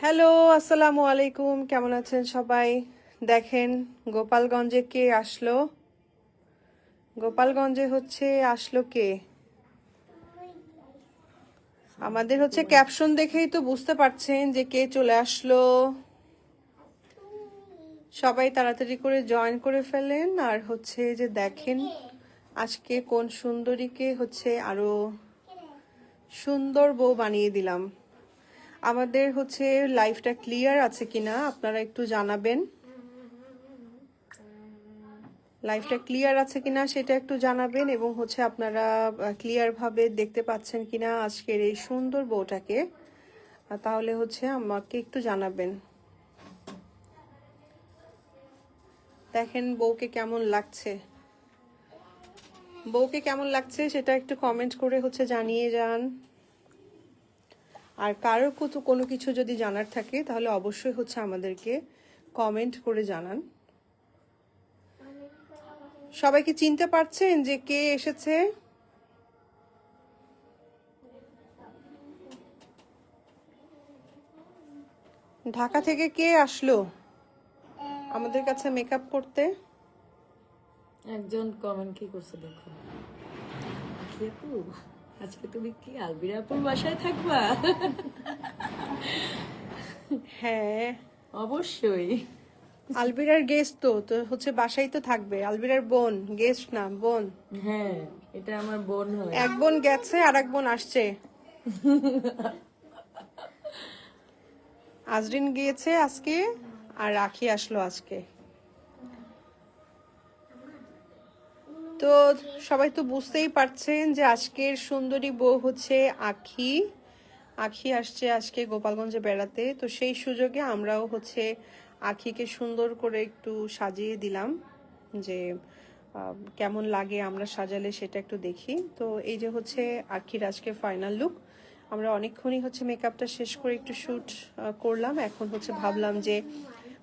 Hello আসসালামু আলাইকুম। কেমন আছেন সবাই? দেখেন, গোপালগঞ্জে কে আসলো? গোপালগঞ্জে হচ্ছে, আসলো কে? আমাদের হচ্ছে ক্যাপশন দেখেই তো বুঝতে পারছেন যে কে চলে আসলো। সবাই তাড়াতাড়ি করে জয়েন করে ফেলেন। আর হচ্ছে যে দেখেন, আজকে কোন সুন্দরীকে হচ্ছে আরও সুন্দর বউ বানিয়ে দিলাম। আমাদের হচ্ছে লাইফটা ক্লিয়ার আছে কিনা আপনারা একটু জানাবেন। লাইফটা ক্লিয়ার আছে কিনা সেটা একটু জানাবেন এবং হচ্ছে আপনারা ক্লিয়ার ভাবে দেখতে পাচ্ছেন কিনা আজকের এই সুন্দর বউটাকে। তাহলে হচ্ছে আমাকে একটু জানাবেন। দেখেন বউকে কেমন লাগছে। বউকে কেমন লাগছে সেটা একটু কমেন্ট করে হচ্ছে জানিয়ে যান। আর কারোর কত কোনো কিছু যদি জানার থাকে, তাহলে অবশ্যই হচ্ছে আমাদেরকে কমেন্ট করে জানান। সবাইকে চিনতে পারছেন যে কে এসেছে? ঢাকা থেকে কে আসলো? আমাদের কাছে মেকআপ করতে। একজন কমেন্ট কি করছে দেখো। আখি আপু আজকে তুমি কি আলবিরা আপুর বাসায় থাকবা? হ্যাঁ। অবশ্যই। আলবিরার গেস্ট তো তো হচ্ছে বাসায় তো থাকবে। আলবিরার বোন গেস্ট না বোন। হ্যাঁ এটা আমার বোন হয়। এক বোন গেছে আর এক বোন আসছে। আজরিন গিয়েছে আজকে আর রাখি আসলো আজকে। তো সবাই তো বুঝতেই পারছেন যে আজকের সুন্দরী বউ হচ্ছে আখি। আখি আসছে আজকে গোপালগঞ্জে বেড়াতে। তো সেই সুযোগে আমরাও হচ্ছে আখিকে সুন্দর করে একটু সাজিয়ে দিলাম যে কেমন লাগে আমরা সাজালে সেটা একটু দেখি। তো এই যে হচ্ছে আখির আজকে ফাইনাল লুক আমরা অনেকক্ষণই হচ্ছে মেকআপটা শেষ করে একটু শ্যুট করলাম। এখন হচ্ছে ভাবলাম যে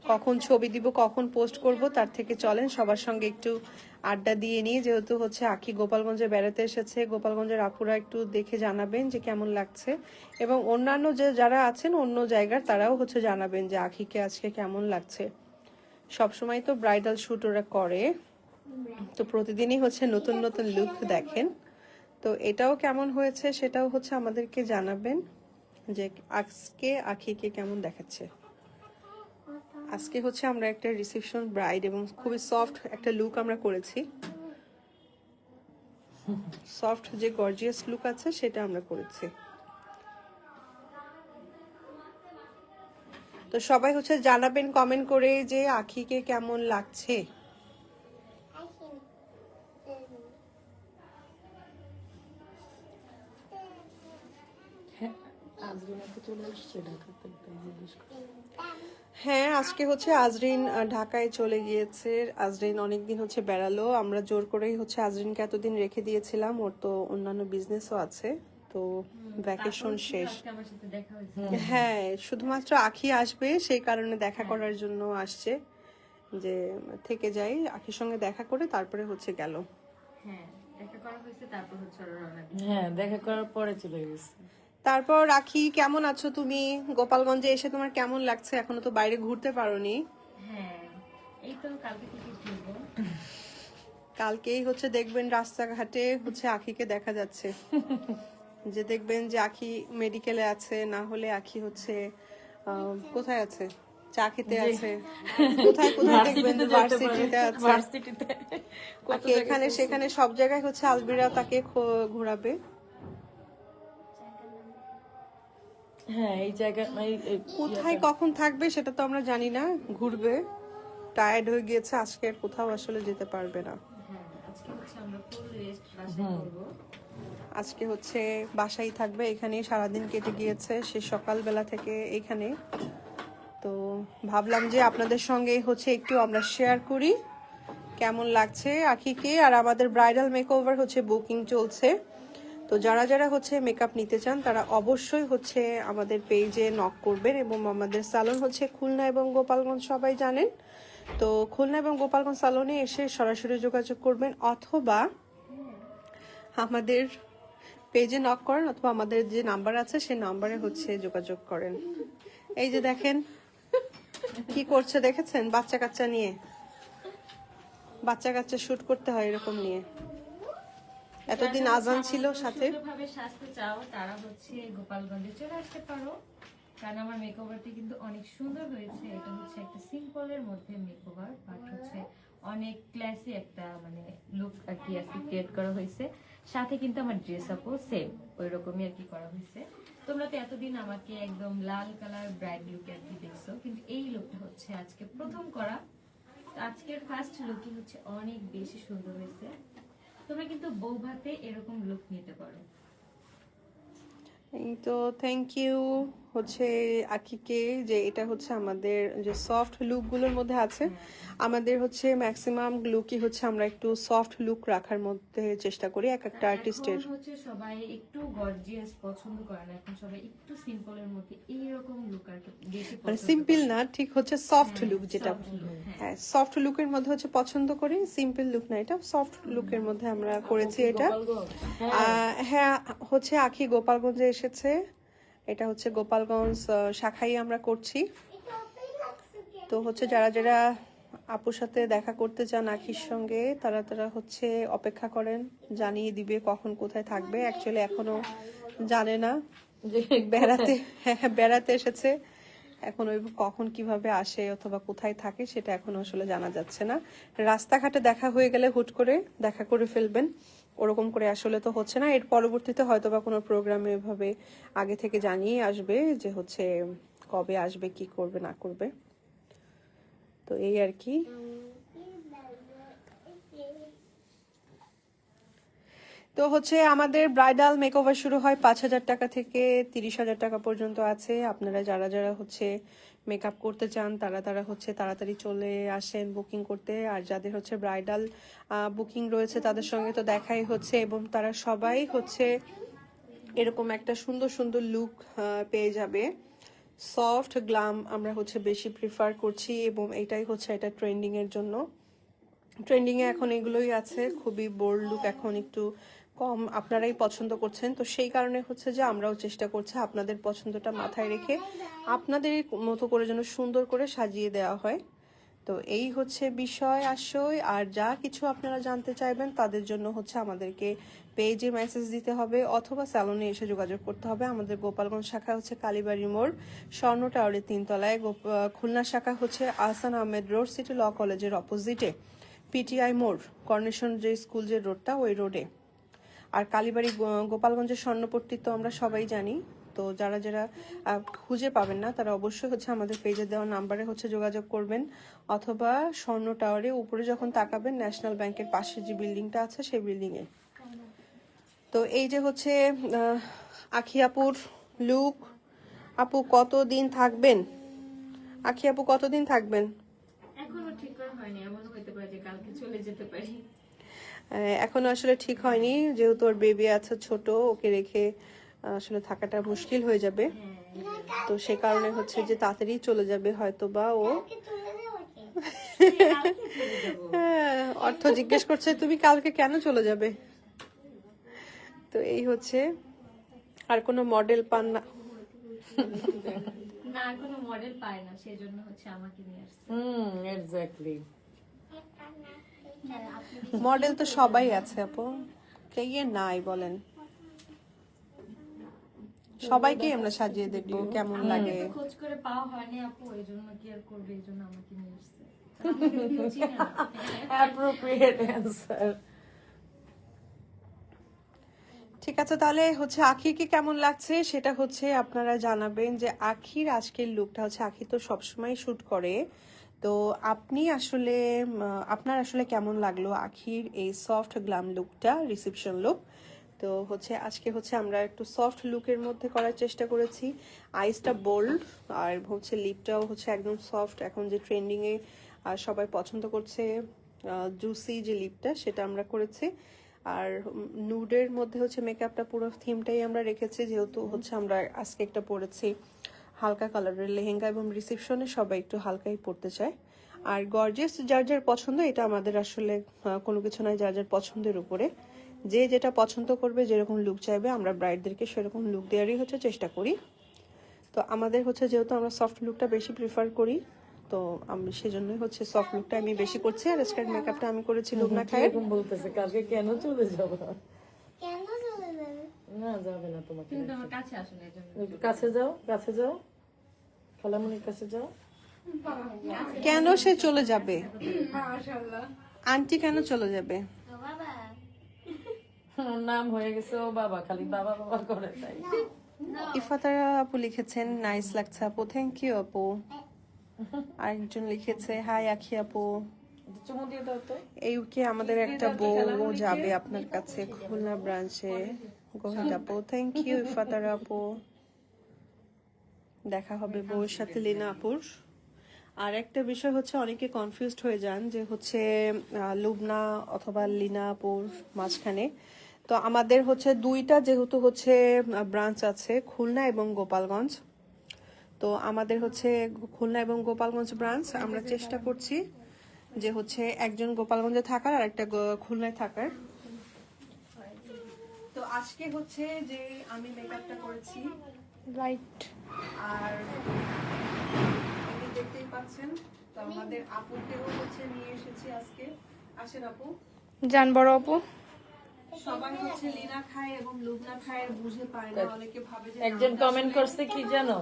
কখন ছবি দিব, কখন পোস্ট করব, তার থেকে চলেন, সবার সঙ্গে একটু আড্ডা দিয়ে নিয়ে, যেহেতু হচ্ছে আখি গোপালগঞ্জে বেড়াতে এসেছে, গোপালগঞ্জের আপুরা একটু দেখে জানাবেন যে কেমন লাগছে। এবং অন্যান্য যে যারা আছেন, অন্য জায়গার, তারাও হচ্ছে জানাবেন যে আখিকে আজকে কেমন লাগছে। সবসময় তো ব্রাইডাল শ্যুট ওরা করে। তো প্রতিদিনই হচ্ছে নতুন নতুন লুক দেখেন। তো এটাও কেমন হয়েছে, সেটাও হচ্ছে আমাদেরকে জানাবেন যে আজকে আখিকে কেমন দেখাচ্ছে। আজকে হচ্ছে আমরা একটা রিসেপশন ব্রাইড এবং খুবই সফট একটা লুক আমরা করেছি। সফট যে গর্জিয়াস লুক আছে, সেটা আমরা করেছি। তো সবাই হচ্ছে জানাবেন কমেন্ট করে যে আখিকে কেমন লাগছে। হ্যাঁ চলে আসছে ঢাকাতে তাই জিজ্ঞেস। হ্যাঁ আজকে হচ্ছে আজরিন ঢাকায় চলে গিয়েছে। আজরিন অনেকদিন হচ্ছে বেড়ালো। আমরা জোর করেই হচ্ছে আজরিনকে এতদিন রেখে দিয়েছিলাম। ওর তো অন্যান্য বিজনেসও আছে। তো ভ্যাকেশন শেষ। হ্যাঁ শুধুমাত্র আখি আসবে সেই কারণে দেখা করার জন্য আসছে। যে থেকে যাই আখির সঙ্গে দেখা করে তারপরে হচ্ছে গেল। হ্যাঁ দেখা করা হয়েছে তারপর হচ্ছে। হ্যাঁ দেখা করার পরে চলে গেছে। তারপর রাখি কেমন আছো তুমি? গোপালগঞ্জে এসে তোমার কেমন লাগছে? এখনও তো বাইরে ঘুরতে পারোনি। হ্যাঁ কালকেই হচ্ছে দেখবেন রাস্তাঘাটে হচ্ছে আখিকে দেখা যাচ্ছে। যে দেখবেন যে আখি মেডিকেলে আছে না হলে আখি হচ্ছে কোথায় আছে? চা খেতে আছে। কোথায় কোথায় দেখবেন ভার্সিটিতে আছে। ভার্সিটিতে। এখানে সেখানে সব জায়গায় হচ্ছে আলবিরা তাকে ঘোরাবে। হ্যাঁ এই জায়গা কোথায় কখন থাকবে সেটা তো আমরা জানি না ঘুরবে। টায়ার্ড হয়ে গিয়েছে আজকে আর কোথাও আসলে যেতে পারবে না। হ্যাঁ আজকে হচ্ছে বাসায় থাকবে এখানে সারাদিন কেটে গিয়েছে সে সকালবেলা থেকে এখানে। তো ভাবলাম যে আপনাদের সঙ্গে হচ্ছে একটু আমরা শেয়ার করি কেমন লাগছে আখিকে? আর আমাদের ব্রাইডাল মেকওভার হচ্ছে বুকিং চলছে। তো যারা যারা হচ্ছে মেকআপ নিতে চান, তারা অবশ্যই হচ্ছে আমাদের পেজে নক করবেন এবং আমাদের স্যালন হচ্ছে খুলনা এবং গোপালগঞ্জ সবাই জানেন। তো খুলনা এবং গোপালগঞ্জ সালনে এসে সরাসরি যোগাযোগ করবেন অথবা আমাদের পেজে নক করেন অথবা আমাদের যে নাম্বার আছে, সেই নাম্বারে হচ্ছে যোগাযোগ করেন। এই যে দেখেন, কি করছে দেখেছেন? বাচ্চা কাচ্চা নিয়ে। বাচ্চা কাচ্চা শুট করতে হয় এরকম নিয়ে। এতদিন আজান ছিল সাথে। সাজতে চাও তারা হচ্ছে গোপালগঞ্জে চলে আসতে পারো। কারণ আমার মেকওভারটি কিন্তু অনেক সুন্দর হয়েছে। এটা হচ্ছে একটা সিম্পলের মধ্যে মেকওভার বাট হচ্ছে অনেক ক্লাসি একটা মানে লুক আর কি আজকে ক্রিয়েট করা হয়েছে। সাথে কিন্তু আমার ড্রেস আপও সেম ওই রকমই আর কি করা হয়েছে। তোমরা তো এতদিন আমাকে একদম লাল কালার ব্রাইট লুক আর কি দেখছ কিন্তু এই লুকটা হচ্ছে আজকে প্রথম করা। আজকের ফার্স্ট লুকই হচ্ছে অনেক বেশি সুন্দর হয়েছে। তোমরা কিন্তু বউ ভাতে এরকম লুক নিতে পারো। তো থ্যাংক ইউ হচ্ছে আকিকে যে এটা হচ্ছে আমাদের যে সফট লুকগুলোর মধ্যে আছে আমাদের হচ্ছে ম্যাক্সিমাম লুকই হচ্ছে আমরা একটু সফট লুক রাখার মধ্যে চেষ্টা করি এক একটা আর্টিস্টের হচ্ছে সবাই একটু গর্জিয়াস পছন্দ করে না এখন সবাই একটু সিম্পলের মধ্যে এইরকম লুক আর বেশি মানে সিম্পল না ঠিক হচ্ছে সফট হ্যাঁ, লুক যেটা হ্যাঁ। হ্যাঁ সফট লুকের মধ্যে হচ্ছে পছন্দ করি সিম্পল লুক না এটা সফট লুকের মধ্যে আমরা করেছি এটা। হ্যাঁ। হচ্ছে আখি গোপালগঞ্জে এসেছে। এটা হচ্ছে গোপালগঞ্জ শাখায় আমরা করছি? তো হচ্ছে যারা যারা আপুর সাথে দেখা করতে চান আখির সঙ্গে তারা তারা হচ্ছে অপেক্ষা করেন জানিয়ে দিবে কখন কোথায় থাকবে। অ্যাকচুয়ালি এখনও জানে না বেড়াতে হ্যাঁ, হ্যাঁ, বেড়াতে এসেছে। এখন ওই কখন কীভাবে আসে অথবা কোথায় থাকে সেটা এখন আসলে জানা যাচ্ছে না। রাস্তাঘাটে দেখা হয়ে গেলে হুট করে দেখা করে ফেলবেন। ওরকম করে আসলে তো হচ্ছে না। এর পরবর্তীতে হয়তো বা কোনো প্রোগ্রামে এভাবে আগে থেকে জানিয়ে আসবে যে হচ্ছে কবে আসবে, কি করবে, না করবে। তো এই আর কি। তো হচ্ছে আমাদের ব্রাইডাল মেকওভার শুরু হয় পাঁচ হাজার টাকা থেকে তিরিশ হাজার টাকা পর্যন্ত আছে। আপনারা যারা যারা হচ্ছে মেকআপ করতে চান, তারা তারা হচ্ছে তাড়াতাড়ি চলে আসেন বুকিং করতে। আর যাদের হচ্ছে ব্রাইডাল বুকিং রয়েছে তাদের সঙ্গে তো দেখাই হচ্ছে এবং তারা সবাই হচ্ছে এরকম একটা সুন্দর সুন্দর লুক পেয়ে যাবে। সফট গ্লাম আমরা হচ্ছে বেশি প্রিফার করছি এবং এটাই হচ্ছে এটা ট্রেন্ডিং এর জন্য। ট্রেন্ডিং এ এখন এগুলোই আছে। খুবই বোল্ড লুক এখন একটু কম আপনারাই পছন্দ করছেন। তো সেই কারণে হচ্ছে যে আমরাও চেষ্টা করছি আপনাদের পছন্দটা মাথায় রেখে আপনাদের মতো করে যেন সুন্দর করে সাজিয়ে দেওয়া হয়। তো এই হচ্ছে বিষয় আশয় আর যা কিছু আপনারা জানতে চাইবেন তাদের জন্য হচ্ছে আমাদেরকে পেজে মেসেজ দিতে হবে অথবা স্যালনে এসে যোগাযোগ করতে হবে। আমাদের গোপালগঞ্জ শাখা হচ্ছে কালীবাড়ি মোড়, স্বর্ণ টাওয়ারের তিনতলায়। খুলনা শাখা হচ্ছে Ahsan Ahmed road, city law কলেজের অপোজিটে পিটিআই মোড় কর্নেশন যে স্কুল যে রোডটা ওই রোডে আর কালীবাড়ি গোপালগঞ্জের স্বর্ণপট্টি তো আমরা সবাই জানি। তো যারা যারা খুঁজে পাবেন না তারা অবশ্যই হচ্ছে আমাদের পেজে দেওয়া নাম্বারে হচ্ছে যোগাযোগ করবেন। অথবা স্বর্ণ টাওয়ারে উপরে যখন তাকাবেন ন্যাশনাল ব্যাংকের পাশে যে বিল্ডিংটা আছে সেই বিল্ডিংয়ে। তো এই যে হচ্ছে আহ, আখি আপুর লুক আপু কতদিন থাকবেন? আখি আপু কতদিন থাকবেন? এখনও ঠিক করা হয়নি। এমনও হইতে পারে যে কালকে চলে যেতে পারি। এখনও আসলে ঠিক হয়নি। যেহেতু ওর বেবি আছে ছোট ওকে রেখে আসলে থাকাটা মুশকিল হয়ে যাবে। তো সে কারণে হচ্ছে যে তাড়াতাড়ি চলে যাবে হয়তো বা ও। হ্যাঁ, অর্থ জিজ্ঞেস করছে তুমি কালকে কেন চলে যাবে? তো এই হচ্ছে। আর কোনো মডেল পান না। না কোনো মডেল পায় না সেই জন্য হচ্ছে আমাকে নিয়ে আসছে। হুম এক্স্যাক্টলি মডেল তো সবাই আছে আপু। কে ইয়ে নাই বলেন। সবাইকে আমরা সাজিয়ে দেখব কেমন লাগে। খোঁজ করে পাওয়া হয়নি আপু এই জন্য কি আর করবে এই জন্য আমাকে নিয়ে আসছে। অ্যাপ্রোপ্রিয়েট অ্যান্সার ঠিক আছে তাহলে হচ্ছে আখিকে কেমন লাগছে? সেটা হচ্ছে আপনারা জানাবেন যে আখির আজকের লুকটা হচ্ছে আখি তো সবসময় শুট করে। তো আপনি আসলে আপনার আসলে কেমন লাগল আখির এই সফট গ্লাম লুকটা রিসেপশন লুক তো হচ্ছে আজকে হচ্ছে আমরা একটু সফট লুকের মধ্যে করার চেষ্টা করেছি। আইসটা বোল্ড আর হচ্ছে লিপটাও হচ্ছে একদম সফট এখন যে ট্রেন্ডিংয়ে সবাই পছন্দ করছে জুসি যে লিপটা সেটা আমরা করেছি। আর নুডের মধ্যে হচ্ছে মেকআপটা পুরো থিমটাই আমরা রেখেছি যেহেতু হচ্ছে আমরা আজকে একটা পরেছি। হালকা কালারের লেহেঙ্গা এবং রিসেপশনে সবাই একটু হালকাই পরতে চায়। আর গর্জিয়াস যার যার পছন্দ এটা আমাদের আসলে কোনো কিছু নয় যার যার পছন্দের উপরে। যে যেটা পছন্দ করবে যেরকম লুক চাইবে আমরা ব্রাইডদেরকে সেরকম লুক দেওয়ারই হচ্ছে চেষ্টা করি। তো আমাদের হচ্ছে যেহেতু আমরা সফট লুকটা বেশি প্রিফার করি তো আমি সেজন্যই হচ্ছে সফট লুকটা আমি বেশি করছি। আর স্কার্ট মেকআপটা আমি করেছি লুবনা খায়ের এরকম বলতেছে কালকে কেন চলে যাব? কেন চলে যাবে? না যাবে না তোমাকে কাছে আসো না কাছে যাও কাছে যাও। খালামণির কাছে যাও। কেন সে চলে যাবে? আন্টি কেন চলে যাবে? ও বাবা ওর নাম হয়ে গেছে ও বাবা খালি বাবা বাবা করে তাই। ইফাতারা আপু লিখেছেন নাইস লাগছে আপু থ্যাংক ইউ আপু। আরেকজন লিখেছে হাই আখি আপু। এই উইকে আমাদের একটা বউ যাবে আপনার কাছে খুলনা ব্রাঞ্চে গোহিদ আপু থ্যাংক ইউ ইফাতারা আপু। দেখা হবে বউয়ের সাথে লিনা আপুর। আর একটা বিষয় হচ্ছে অনেকে কনফিউজড হয়ে যান যে হচ্ছে লুবনা অথবা লিনা আপুর মাঝখানে। তো আমাদের হচ্ছে দুইটা যেহেতু হচ্ছে ব্রাঞ্চ আছে খুলনা এবং গোপালগঞ্জ। তো আমাদের হচ্ছে খুলনা এবং গোপালগঞ্জ ব্রাঞ্চ আমরা চেষ্টা করছি যে হচ্ছে একজন গোপালগঞ্জে থাকার আর একটা খুলনায় থাকার। তো আজকে হচ্ছে যে আমি মেকআপটা করেছি রাইট আর আপনি দেখতেই পাচ্ছেন তো আমাদের আপুকেও হচ্ছে নিয়ে এসেছি আজকে। আসেন আপু। জান বড় আপু। সবাই হচ্ছে লিনা খায় এবং লুবনা খায় বুঝে পায় না অনেকে ভাবে যে একজন কমেন্ট করছে কি জানো।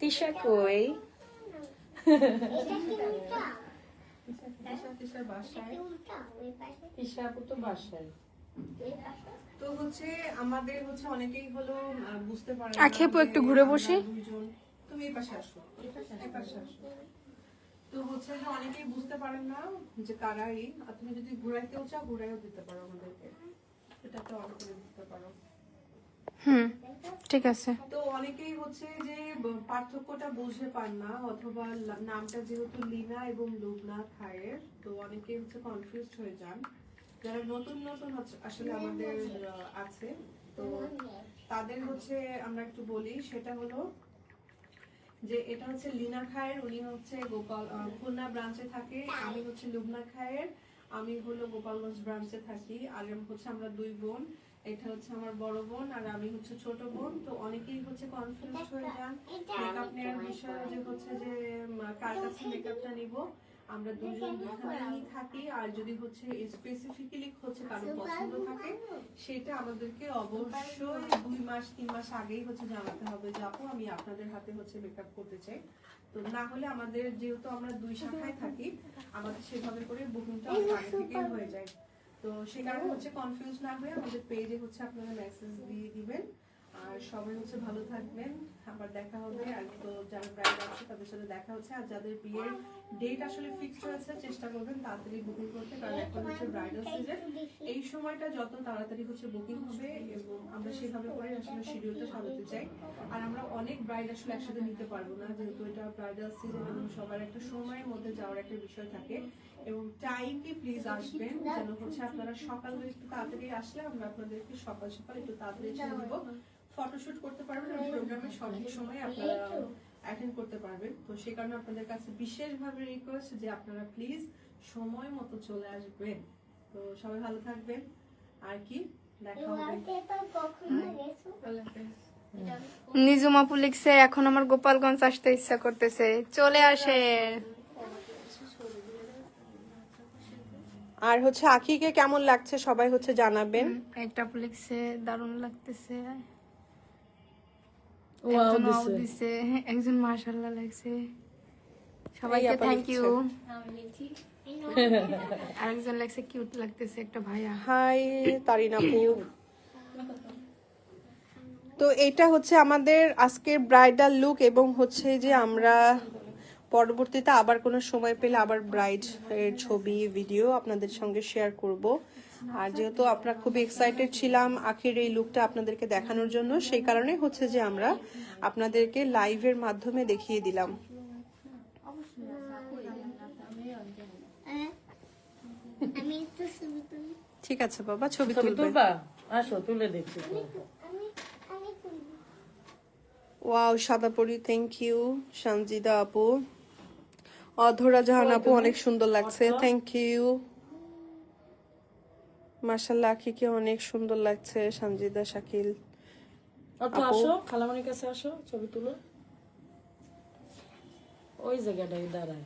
তিশা কই? তিশা তিশার বাসায়। তিশা আপু তো বাসায়। তো হচ্ছে আমাদের হচ্ছে অনেকেই হলো বুঝতে পারে একটু ঘুরে বসি। দুইজন। তুমি এই পাশে আসো এই পাশে আসো তো হচ্ছে যে অনেকেই বুঝতে পারেন না যে কারাই আর তুমি যদি ঘুরাইতেও চাও ঘুরাইও দিতে পারো আমাদেরকে। এটা তো অন করে দিতে পারো। হুম ঠিক আছে। তো অনেকেই হচ্ছে যে পার্থক্যটা বুঝতে পান না অথবা নামটা যেহেতু লিনা এবং লুবনা খায়ের তো অনেকেই হচ্ছে কনফিউজড হয়ে যান। যারা নতুন নতুন আসলে আমাদের আছে। তো তাদের হচ্ছে আমরা একটু বলি সেটা হলো যে এটা হচ্ছে লিনা খায়ের উনি হচ্ছে গোপাল খুলনা ব্রাঞ্চে থাকে। আমি হচ্ছে লুবনা খায়ের আমি হলো গোপালগঞ্জ ব্রাঞ্চে থাকি। আর হচ্ছে আমরা দুই বোন এটা হচ্ছে আমার বড় বোন আর আমি হচ্ছে ছোট বোন। তো অনেকেই হচ্ছে কনফিউজ হয়ে যান। মেকআপ নেওয়ার বিষয়ে যে হচ্ছে যে কার কাছে মেকআপটা নিব? আমরা দুজন দুখানেই থাকি আর যদি হচ্ছে স্পেসিফিক্যালি হচ্ছে কারও পছন্দ থাকে সেটা আমাদেরকে অবশ্যই দুই মাস তিন মাস আগেই হচ্ছে জানাতে হবে যে আপু আমি আপনাদের হাতে হচ্ছে মেকআপ করতে চাই। তো না হলে আমাদের যেহেতু আমরা দুই শাখায় থাকি আমাদের সেভাবে করে বুকিংটা অনেক আগে থেকেই হয়ে যায়। তো সে কারণে হচ্ছে কনফিউজ না হয়ে আমাদের পেজে হচ্ছে আপনারা মেসেজ দিয়ে দিবেন। আর সবাই হচ্ছে ভালো থাকবেন। আবার দেখা হবে, আর তো যারা ব্রাইড আছে তাদের সাথে দেখা হচ্ছে। আর যাদের বিয়ের ডেট আসলে ফিক্সড হয়েছে চেষ্টা করবেন তাড়াতাড়ি বুকিং করতে। কারণ এখন হচ্ছে ব্রাইডাল সিজন এই সময়টা যত তাড়াতাড়ি হচ্ছে বুকিং হবে এবং আমরা সেভাবে করে আসলে শিডিউলটা সাজাতে চাই। আর আমরা অনেক ব্রাইড আসলে একসাথে নিতে পারব না, যেহেতু এটা ব্রাইডাল সিজন এবং সবার একটা সময়ের মধ্যে যাওয়ার একটা বিষয় থাকে। এবং টাইমলি প্লিজ আসবেন, যেন হচ্ছে আপনারা সকালে একটু তাড়াতাড়ি আসলে আমরা আপনাদেরকে সকাল সকাল একটু তাড়াতাড়ি ছেড়ে দেবো। ফটোশুট করতে পারবেন এবং প্রোগ্রামের সঠিক সময়ে আপনারা অ্যাটেন্ড করতে পারবেন। তো সেই কারণে আপনাদের কাছে বিশেষভাবে রিকোয়েস্ট যে আপনারা প্লিজ সময় মতো চলে আসবেন। তো সবাই ভালো থাকবেন। আর কি? দেখা হবে। ওয়ালপেপার নিজুম আপু লিখছে এখন আমার গোপালগঞ্জ আসতে ইচ্ছা করতেছে। চলে আসে। আর হচ্ছে আখিকে কেমন লাগছে সবাই হচ্ছে জানাবেন। একটা লিখছে দারুণ লাগতেছে। একজন ওয়াও দিছে দিছে একজন মাশাআল্লাহ লাগছে। সবাইকে থ্যাংক ইউ আরেকজন লাগছে কিউট লাগতেছে একটা ভাইয়া। হাই তারিন তো এটা হচ্ছে আমাদের আজকের ব্রাইডাল লুক এবং হচ্ছে যে আমরা পরবর্তীতে আবার কোনো সময় পেলে আবার ব্রাইড এর ছবি ভিডিও আপনাদের সঙ্গে শেয়ার করব। আর যেহেতু আমরা খুব এক্সাইটেড ছিলাম আখির এই লুকটা আপনাদেরকে দেখানোর জন্য সেই কারণে হচ্ছে যে আমরা আপনাদেরকে লাইভের মাধ্যমে দেখিয়ে দিলাম। ঠিক আছে বাবা ছবি তুলবে। আসো তুলে দেখছি ওয়াও সাদাপরি থ্যাংক ইউ সঞ্জিদা আপু। অধরা জাহান আপু অনেক সুন্দর লাগছে। থ্যাংক ইউ মার্শাল্লাহ আখিকে অনেক সুন্দর লাগছে সঞ্জিদা শাকিল অত আসো খালামণির কাছে আসো ছবি তুলো। ওই জায়গাটাই দাঁড়ায়।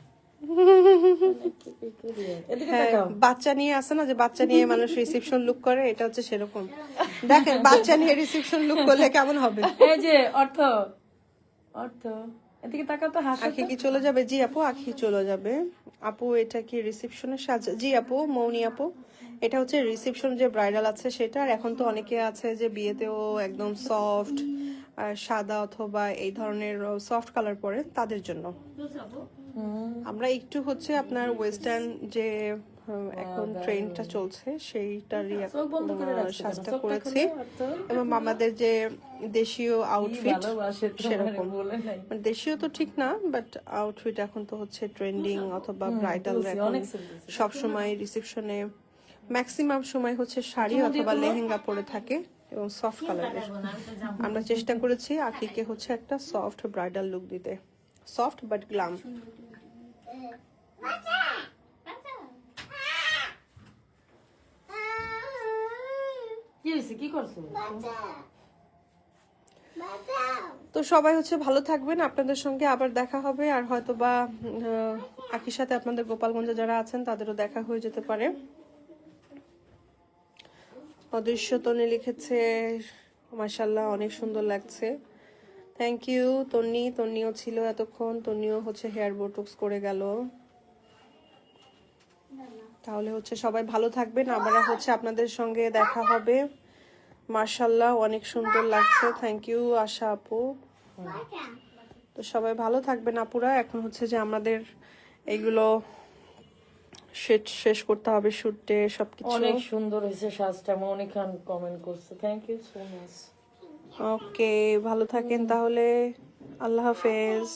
হ্যাঁ বাচ্চা নিয়ে আসে না যে বাচ্চা নিয়ে মানুষ রিসেপশন লুক করে এটা হচ্ছে সেরকম। দেখেন বাচ্চা নিয়ে রিসেপশন লুক করলে কেমন হবে? এই যে অর্থ অর্থ। এদিকে তাকাও তো হাসো আখি কি চলে যাবে? জি আপু আখি চলে যাবে। আপু এটা কি রিসেপশনের সাজা? জি আপু মৌনি আপু। এটা হচ্ছে রিসেপশন যে ব্রাইডাল আছে সেটা আর এখন তো অনেকে আছে যে বিয়েতেও একদম সফট সাদা অথবা এই ধরনের সফট কালার পরে তাদের জন্য। আমরা একটু হচ্ছে আপনার ওয়েস্টার্ন যে এখন ট্রেনটা চলছে সেইটারই কেন? সাজটা করেছি। এবং আমাদের যে দেশীয় আউটফিট সেরকম। মানে দেশীয় তো ঠিক না বাট আউটফিট এখন তো হচ্ছে ট্রেন্ডিং অথবা ব্রাইডাল এখন সব সময় রিসেপশনে ম্যাক্সিমাম সময় হচ্ছে শাড়ি অথবা লেহেঙ্গা পরে থাকে এবং সফট কালারের আমরা চেষ্টা করেছি আকিকে হচ্ছে একটা সফট ব্রাইডাল লুক দিতে। সফট বাট গ্লাম তো সবাই হচ্ছে ভালো থাকবেন। আপনাদের সঙ্গে আবার দেখা হবে। আর হয়তো বা আকির সাথে আপনাদের গোপালগঞ্জে যারা আছেন, তাদেরও দেখা হয়ে যেতে পারে। অদৃশ্য তনি লিখেছে মাসাল্লাহ অনেক সুন্দর লাগছে। থ্যাংক ইউ তন্নি। তন্নিও ছিল এতক্ষণ। তন্নিও হচ্ছে হেয়ার বোটক্স করে গেল। তাহলে হচ্ছে সবাই ভালো থাকবেন। আবার হচ্ছে আপনাদের সঙ্গে দেখা হবে। মার্শাল্লাহ অনেক সুন্দর লাগছে। থ্যাংক ইউ আশা আপু। তো সবাই ভালো থাকবেন আপুরা। এখন হচ্ছে যে আমাদের এইগুলো শেষ শেষ করতে হবে শুটে সবকিছু। অনেক সুন্দর হয়েছে সাজটা। মনিক খান কমেন্ট করছে। Thank you so much okay ভালো থাকেন তাহলে। আল্লাহ হাফেজ।